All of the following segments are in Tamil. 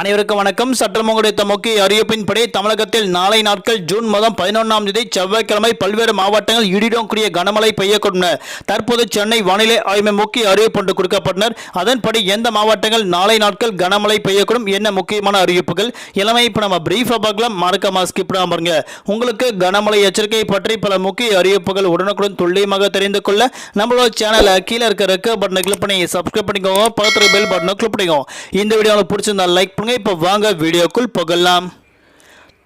அனைவருக்கும் வணக்கம். சட்டம் முக்கிய அறிவிப்பின்படி தமிழகத்தில் நாளை நாட்கள் ஜூன் மாதம் பதினொன்றாம் தேதி செவ்வாய்க்கிழமை பல்வேறு மாவட்டங்கள் இடியுடன் கூடிய கனமழை பெய்யக்கூடும். தற்போது சென்னை வானிலை ஆய்வு முக்கிய அறிவிப்பு ஒன்று கொடுக்கப்பட்டனர். அதன்படி எந்த மாவட்டங்கள் நாளை நாட்கள் கனமழை பெய்யக்கூடும் என்ன முக்கியமான அறிவிப்புகள்? எல்லாமே இப்போ நம்ம பிரீஃபாக பார்க்கலாம். மறக்காம ஸ்கிப் பண்ணாம பாருங்க. உங்களுக்கு கனமழை எச்சரிக்கை பற்றி பல முக்கிய அறிவிப்புகள் உடனுக்குடன் துல்லியமாக தெரிந்து கொள்ள நம்மளோட சேனலை கீழே இருக்க ரெக்க பட்டனை கிளிக் பண்ணி சப்ஸ்கிரைப் பண்ணிக்கோங்க. பக்கத்தில் பெல் பட்டனை கிளிக் பண்ணிக்கோங்க. இந்த வீடியோவில் பிடிச்சிருந்தா லைக் பண்ணுங்க இப்போ வாங்க வீடியோக்குள் போகலாம்.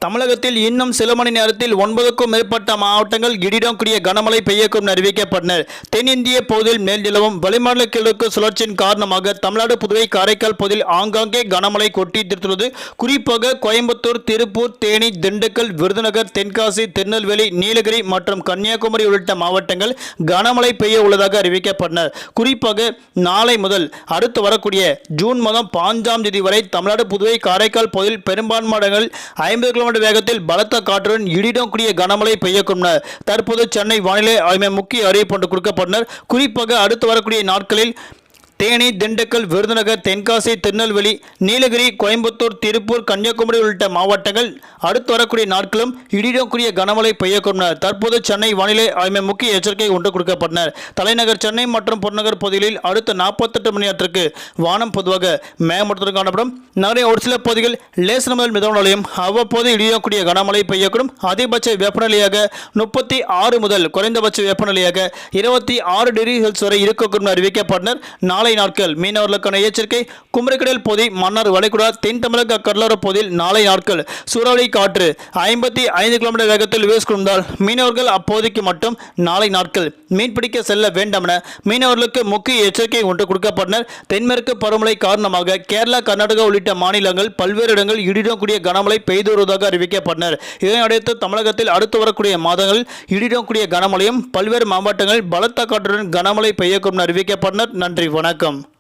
தமிழகத்தில் இன்னும் சில மணி நேரத்தில் ஒன்பதுக்கும் மேற்பட்ட மாவட்டங்கள் இடிடம் கூடிய கனமழை பெய்யக்கும் அறிவிக்கப்பட்டனர். தென்னிந்திய பகுதியில் மேல்நிலவும் வளிமண்டல கிழக்கு சுழற்சியின் காரணமாக தமிழ்நாடு புதுவை காரைக்கால் பகுதியில் ஆங்காங்கே கனமழை கொட்டித்திருத்துள்ளது குறிப்பாக கோயம்புத்தூர் திருப்பூர் தேனி திண்டுக்கல் விருதுநகர் தென்காசி திருநெல்வேலி நீலகிரி மற்றும் கன்னியாகுமரி உள்ளிட்ட மாவட்டங்கள் கனமழை பெய்ய உள்ளதாக அறிவிக்கப்பட்டனர். குறிப்பாக நாளை முதல் அடுத்து வரக்கூடிய ஜூன் மாதம் பாஞ்சாம் தேதி வரை தமிழ்நாடு புதுவை காரைக்கால் பகுதியில் பெரும்பான்மையான ஐம்பது கிலோமீட்டர் வேகத்தில் பலத்த காற்றுடன் இடியுடன் கூடிய கனமழை பெய்யக்கும் தற்போது சென்னை வானிலை ஆய்வு முக்கிய அறிவிப்பு ஒன்று கொடுக்கப்பட்டனர். குறிப்பாக அடுத்து வரக்கூடிய நாட்களில் தேனி திண்டுக்கல் விருதுநகர் தென்காசி திருநெல்வேலி நீலகிரி கோயம்புத்தூர் திருப்பூர் கன்னியாகுமரி உள்ளிட்ட மாவட்டங்கள் அடுத்து வரக்கூடிய நாட்களும் இடியுடன் கனமழை பெய்யக்கூடும் தற்போது சென்னை வானிலை ஆய்வு முக்கிய எச்சரிக்கை ஒன்று கொடுக்கப்பட்டனர். தலைநகர் சென்னை மற்றும் புறநகர் பகுதிகளில் அடுத்த நாற்பத்தெட்டு மணி நேரத்திற்கு வானம் பொதுவாக மேகமூட்டத்துடன் காணப்படும். நகரின் ஒரு சில பகுதிகள் லேசன முதல் மிதமலையும் அவ்வப்போது இடியக்கூடிய கனமழை பெய்யக்கூடும். அதிகபட்ச வெப்பநிலையாக முப்பத்தி ஆறு முதல் குறைந்தபட்ச வெப்பநிலையாக இருபத்தி ஆறு டிகிரி செல்சியஸ் வரை இருக்கக்கூடும் அறிவிக்கப்பட்டனர். நாளை நாட்கள். மீனவர்களுக்கான எச்சரிக்கை குமரிக்கடல் பகுதி மன்னார் வளைகுடா தென் தமிழக கடலோர பகுதியில் நாளை நாட்கள். சூறாவளி காற்று ஐம்பத்தி ஐந்து கிலோமீட்டர் வேகத்தில் வீசிக்கொண்டால் மீனவர்கள் அப்போதைக்கு மட்டும் நாளை நாட்கள். மீன்பிடிக்க செல்ல வேண்டாம் என மீனவர்களுக்கு முக்கிய எச்சரிக்கை ஒன்று கொடுக்கப்பட்டனர். தென்மேற்கு பருவமழை காரணமாக கேரளா கர்நாடகா உள்ளிட்ட மாநிலங்கள் பல்வேறு இடங்கள் இடிடக்கூடிய கனமழை பெய்து வருவதாக அறிவிக்கப்பட்டனர். இதனையடுத்து தமிழகத்தில் அடுத்து வரக்கூடிய மாதங்களில் இடிடக்கூடிய கனமழையும் பல்வேறு மாவட்டங்களில் பலத்த காற்றுடன் கனமழை பெய்யக்கும் அறிவிக்கப்பட்டனர். நன்றி வணக்கம்.